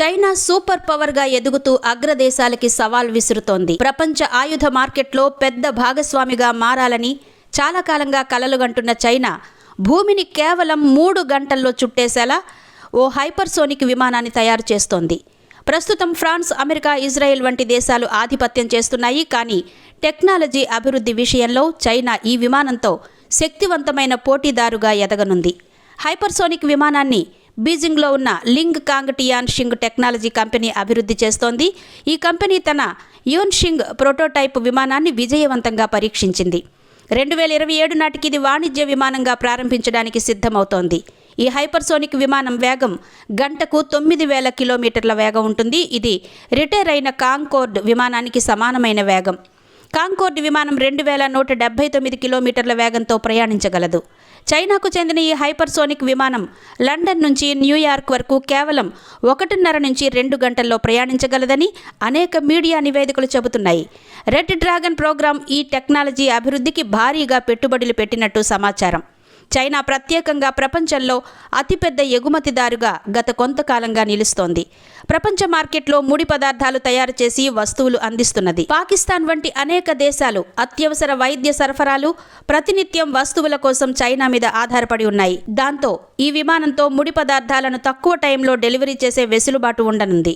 China super పవర్గా ఎదుగుతూ అగ్రదేశాలకి సవాల్ విసురుతోంది. ప్రపంచ ఆయుధ మార్కెట్లో పెద్ద భాగస్వామిగా మారాలని చాలా కాలంగా కలలుగంటున్న చైనా భూమిని కేవలం మూడు గంటల్లో చుట్టేసేలా ఓ హైపర్సోనిక్ విమానాన్ని తయారు చేస్తోంది. ప్రస్తుతం ఫ్రాన్స్ అమెరికా ఇజ్రాయెల్ వంటి దేశాలు ఆధిపత్యం చేస్తున్నాయి. కానీ టెక్నాలజీ అభివృద్ధి విషయంలో చైనా ఈ విమానంతో శక్తివంతమైన పోటీదారుగా ఎదగనుంది. హైపర్సోనిక్ విమానాన్ని బీజింగ్లో ఉన్న Ling Kong Tian Xing technology company అభివృద్ధి చేస్తోంది. ఈ కంపెనీ తన యూన్ షింగ్ ప్రోటోటైప్ విమానాన్ని విజయవంతంగా పరీక్షించింది. రెండు వేల ఇరవై ఏడు నాటికి ఇది వాణిజ్య విమానంగా ప్రారంభించడానికి సిద్ధమవుతోంది. ఈ హైపర్సోనిక్ విమానం వేగం గంటకు తొమ్మిది వేల కిలోమీటర్ల వేగం ఉంటుంది. ఇది రిటైర్ అయిన కాంకోర్డ్ విమానానికి సమానమైన వేగం. కాంకోర్డ్ విమానం రెండు వేల నూట డెబ్బై తొమ్మిది కిలోమీటర్ల వేగంతో ప్రయాణించగలదు. చైనాకు చెందిన ఈ హైపర్సోనిక్ విమానం లండన్ నుంచి న్యూయార్క్ వరకు కేవలం ఒకటిన్నర నుంచి రెండు గంటల్లో ప్రయాణించగలదని అనేక మీడియా నివేదికలు చెబుతున్నాయి. రెడ్ డ్రాగన్ ప్రోగ్రాం ఈ టెక్నాలజీ అభివృద్ధికి భారీగా పెట్టుబడులు పెట్టినట్టు సమాచారం. చైనా ప్రత్యేకంగా ప్రపంచంలో అతిపెద్ద ఎగుమతిదారుగా గత కొంతకాలంగా నిలుస్తోంది. ప్రపంచ మార్కెట్లో ముడి పదార్థాలు తయారు చేసి వస్తువులు అందిస్తున్నది. పాకిస్తాన్ వంటి అనేక దేశాలు అత్యవసర వైద్య సరఫరాలు ప్రతినిత్యం వస్తువుల కోసం చైనా మీద ఆధారపడి ఉన్నాయి. దాంతో ఈ విమానంతో ముడి పదార్థాలను తక్కువ టైంలో డెలివరీ చేసే వెసులుబాటు ఉండనుంది.